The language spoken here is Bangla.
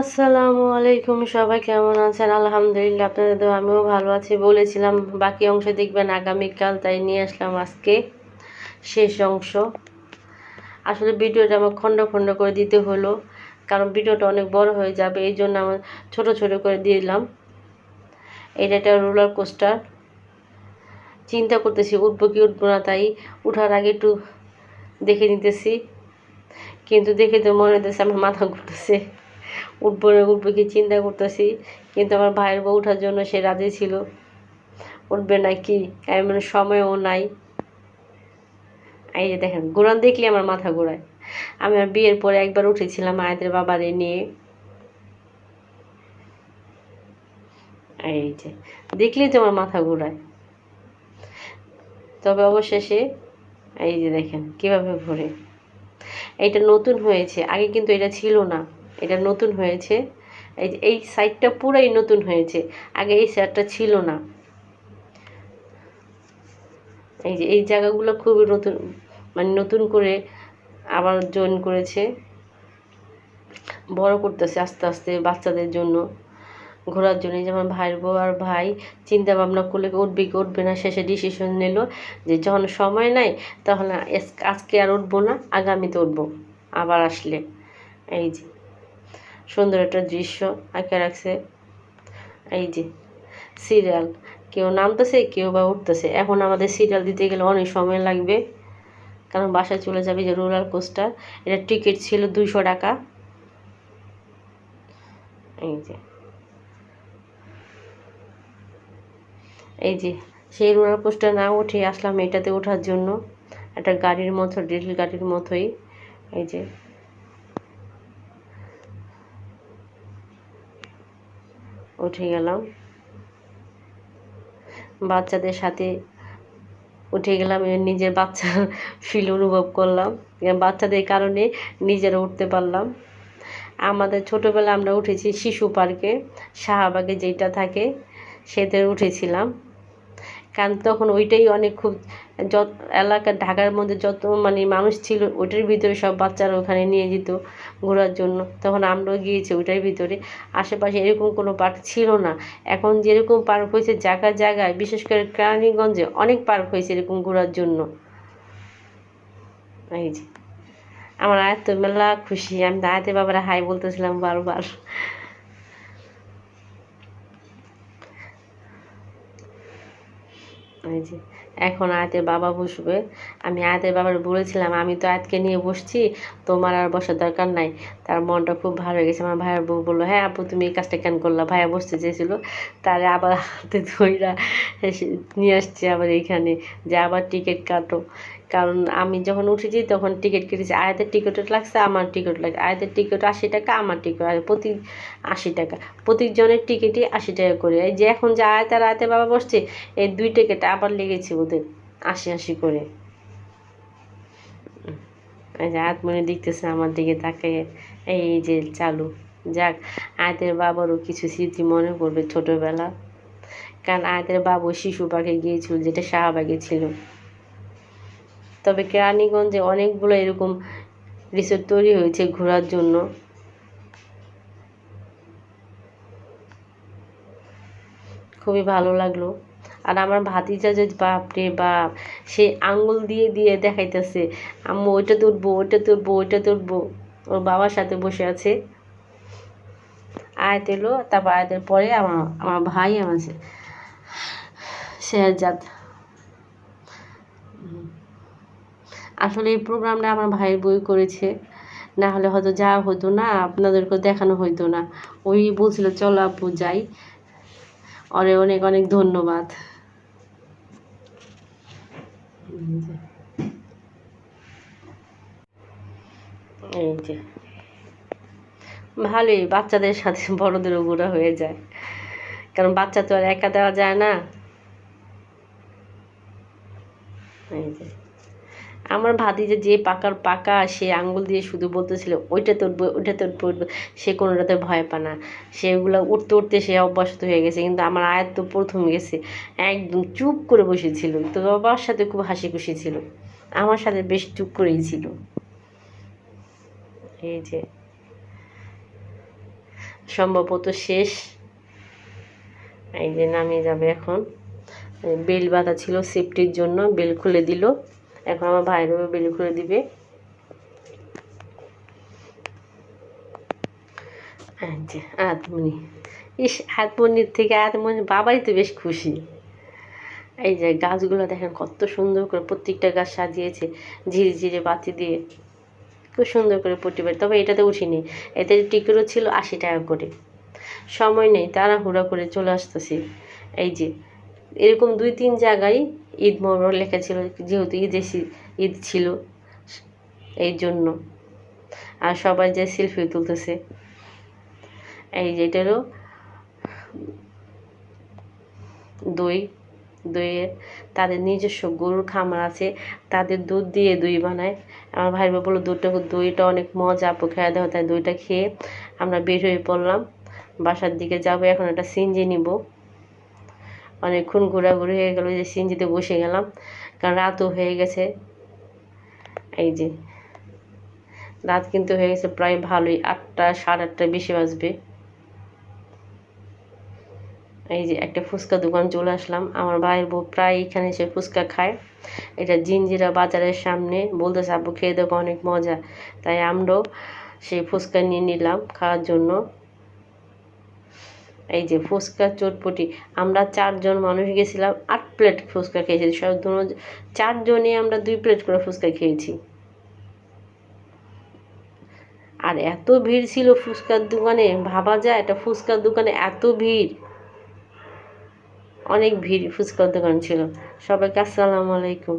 আসসালামু আলাইকুম, সবাই কেমন আছেন? আলহামদুলিল্লাহ, আপনাদের তো আমিও ভালো আছি। বলেছিলাম, বাকি অংশ দেখবেন আগামীকাল, তাই নিয়ে আসলাম আজকে শেষ অংশ। আসলে ভিডিওটা আমার খণ্ড খণ্ড করে দিতে হলো, কারণ ভিডিওটা অনেক বড় হয়ে যাবে, এই জন্য আমার ছোট ছোট করে দিলাম। এটা একটা রোলার কোস্টার। চিন্তা করতেছি, উঠবো কি উঠবো না, তাই উঠার আগে একটু দেখে নিতেছি। কিন্তু দেখে তো মনে হতেছে আমার মাথা ঘুরতেছে। উঠবো না উঠবো কি চিন্তা করতেছি। কিন্তু আমার ভাইয়ের বউ ওঠার জন্য সে রাজি ছিল। উঠবে না কি এমন সময়ও নাই। এই যে দেখেন ঘোরান দেখলে আমার মাথা ঘোরায়। আমি আর বিয়ের পরে একবার উঠেছিলাম আয়াতের বাবারে নিয়ে। এই যে, দেখলেই তো আমার মাথা ঘোরায়। তবে অবশেষে, এই যে দেখেন, কীভাবে ঘোরে। এটা নতুন হয়েছে, আগে কিন্তু এটা ছিল না। এটা নতুন হয়েছে। এই যে, এই সাইডটা পুরাই নতুন হয়েছে। আগে এই সাইডটা ছিল না। এই যে, এই জায়গাগুলো খুবই নতুন মানে নতুন করে আবার জয়েন করেছে। বড় করতেছে আস্তে আস্তে বাচ্চাদের জন্য, ঘোরার জন্য। যেমন ভাইয়ের বউ আর ভাই চিন্তা ভাবনা করলে উঠবে কি উঠবে না শেষে ডিসিশন নিল যে যখন সময় নাই তখন আজকে আর উঠবো না, আগামীতে উঠবো। আবার আসলে, এই যে। সুন্দর একটা দৃশ্য আঁকে রাখছে। এই যে, সিরিয়াল। কেউ নামতেছে, কেউ বা উঠতেছে। এখন আমাদের সিরিয়াল দিতে গেলে অনেক সময় লাগবে। কারণ বাসায় চলে যাবে যে রোলার কোস্টার। এটা টিকিট ছিল দুইশো টাকা। এই যে। এই যে, সেই রোলার কোস্টার না উঠে আসলাম এটাতে ওঠার জন্য। একটা গাড়ির মতো, রেল গাড়ির মতোই। এই যে। উঠে গেলাম। বাচ্চাদের সাথে উঠে গেলাম নিজের বাচ্চা ফিল অনুভব করলাম। বাচ্চাদের কারণে নিজেরা উঠতে পারলাম। আমাদের ছোটোবেলা আমরা উঠেছি শিশু পার্কে শাহবাগে যেটা থাকে, সেতে উঠেছিলাম। কারণ তখন ওইটাই অনেক খুব যত এলাকা, ঢাকার মধ্যে যত মানে মানুষ ছিল ওইটার ভিতরে সব বাচ্চারা ওখানে নিয়ে যেত ঘোরার জন্য। তখন আমরাও গিয়েছি ওইটার ভিতরে। আশেপাশে এরকম কোনো পার্ক ছিল না। এখন যেরকম পার্ক হয়েছে জায়গায় জায়গায়, বিশেষ করে কেরানীগঞ্জে অনেক পার্ক হয়েছে এরকম ঘোরার জন্য। এই যে। আমার আয়ত্ত মেলা খুশি। আমি আয়তে বাবারা হাই বলতেছিলাম বারবার। এই যে, এখন আয়াতের বাবা বসবে। আমি আয়াতের বাবার বলেছিলাম, আমি তো আয়াতকে নিয়ে বসছি, তোমার আর বসার দরকার নাই। তার মনটা খুব ভালো হয়ে গেছে। আমার ভাইয়ের বউ বলল হ্যাঁ আপু, তুমি এই কাজটা কেন করলা? ভাইয়া বসতে চেয়েছিল। তারে আবার হাতে ধইরা নিয়ে আসছি আবার এইখানে, যে আবার টিকিট কাটো। কারণ আমি যখন উঠেছি তখন টিকিট কেটেছি। আয়াতের টিকিটও লাগছে, আমার টিকিট লাগছে আয়াতের টিকিট আশি টাকা, আমার টিকিট প্রতি আশি টাকা। প্রত্যেকজনের টিকিটই আশি টাকা করে। এই যে এখন যে আয়াত আর আয়াতের বাবা বসছে, এই দুই টিকিট আবার লেগেছে ওদের আশি আশি করে। এই যে আয়াতমণি দেখতেছে আমার দিকে তাকে, এই যে চালু। যাক, আয়াতের বাবারও কিছু স্মৃতি মনে করবে ছোটোবেলা। কারণ আয়াতের বাবু শিশু পাখি গিয়েছিল, যেটা শাহবাগে ছিল। তবে কেরানীগঞ্জে অনেকগুলো এরকম রিসোর্ট তৈরি হয়েছে ঘোরার জন্য। খুবই ভালো লাগল। আর আমার ভাতিজা যে বাপরে বাপ, সে আঙ্গুল দিয়ে দিয়ে দেখাইতেছে, আম্মু, ওইটা তুলবো ওইটা তুলবো ওইটা তুলবো। ওর বাবার সাথে বসে আছে। আয়াত এলো, তারপর আয়াতের পরে আমার আমার ভাই আমার শেহজাদ আসলে এই প্রোগ্রামটা আমার ভাইয়ের বই করেছে। না হলে হয়তো যাওয়া হতো না আপনাদেরকে দেখানো হইতো না। ওই বলছিল, চলো আপু, যাই। অরে অনেক অনেক ধন্যবাদ। এই যে। ভালোই, বাচ্চাদের সাথে বড়দেরও ঘোরা হয়ে যায়। কারণ বাচ্চা তো আর একা দেওয়া যায় না। এই যে। আমার ভাতিজা যে পাকার পাকা সে আঙ্গুল দিয়ে শুধু বলতেছিল, ওইটা তোর ওইটা তোর সে কোনোটাতে ভয় পা না। সেগুলো উঠতে উঠতে সে অভ্যস্ত হয়ে গেছে, কিন্তু আমার আয়াত তো প্রথম গেছে। একদম চুপ করে বসেছিল। তো বাবার সাথে খুব হাসি খুশি ছিল। আমার সাথে বেশ চুপ করেই ছিল। এই যে। সম্ভবত শেষ। এই যে নামিয়ে যাবে এখন। বেল বাঁধা ছিল সেফটির জন্য, বেল খুলে দিল। এখন আমার ভাইয়েরও বেল খুলে দিবে। আতমনি। ইস, আতমনির থেকে আতমনি বাবাই তো বেশ খুশি। এই যে গাছগুলো দেখেন কত সুন্দর করে প্রত্যেকটা গাছ সাজিয়েছে, ঝিরে ঝিরে বাতি দিয়ে। খুব সুন্দর করে পটিবার তবে এটাতে উঠিনি, এতে টিকিটও ছিল আশি টাকা করে। সময় নেই, তাড়াহুড়া করে চলে আসতেছি। এই যে এরকম দুই, তিন জায়গায় ঈদ মোবারক লেখা ছিল, যেহেতু ঈদে ঈদ ছিল, এই জন্য। আর সবাই যে সেলফি তুলতেছে। এই যে এটা হলো দই, দইয়ের তাদের নিজস্ব গরুর খামার আছে, তাদের দুধ দিয়ে দই বানায়। আমার ভাই বলল, দুধটা দইটা অনেক মজা, আপু খেয়ে দেওয়া তাই দইটা খেয়ে আমরা বের হয়ে পড়লাম। বাসার দিকে যাব, এখন একটা সিঞ্জি নিব। অনেকক্ষণ ঘোরাঘুরি হয়ে গেল যে সিঞ্জিতে বসে গেলাম, কারণ রাতও হয়ে গেছে। এই যে, রাত কিন্তু হয়ে গেছে প্রায় ভালোই, আটটা, সাড়ে আটটা বেশি বাজবে। এই যে একটা ফুচকা দোকান চলে আসলাম, আমার ভাইয়ের বউ প্রায় এখানে এসে ফুচকা খায়। এটা জিঞ্জিরা বাজারের সামনে, বলতেছে, আব্বু, খেয়ে দেখো, অনেক মজা। তাই আমরাও সেই ফুচকা নিয়ে নিলাম খাওয়ার জন্য। এই যে ফুচকা চটপটি। আমরা চারজন মানুষ গেছিলাম, আট প্লেট ফুচকা খেয়েছি। সব দুনো চারজনে আমরা দুই প্লেট করে ফুচকা খেয়েছি। আর এত ভিড় ছিল ফুচকার দোকানে, ভাবা যায় একটা ফুচকার দোকানে এত ভিড়। অনেক ভিড় ফুচকার দোকান ছিল। সবাইকে আসসালামু আলাইকুম।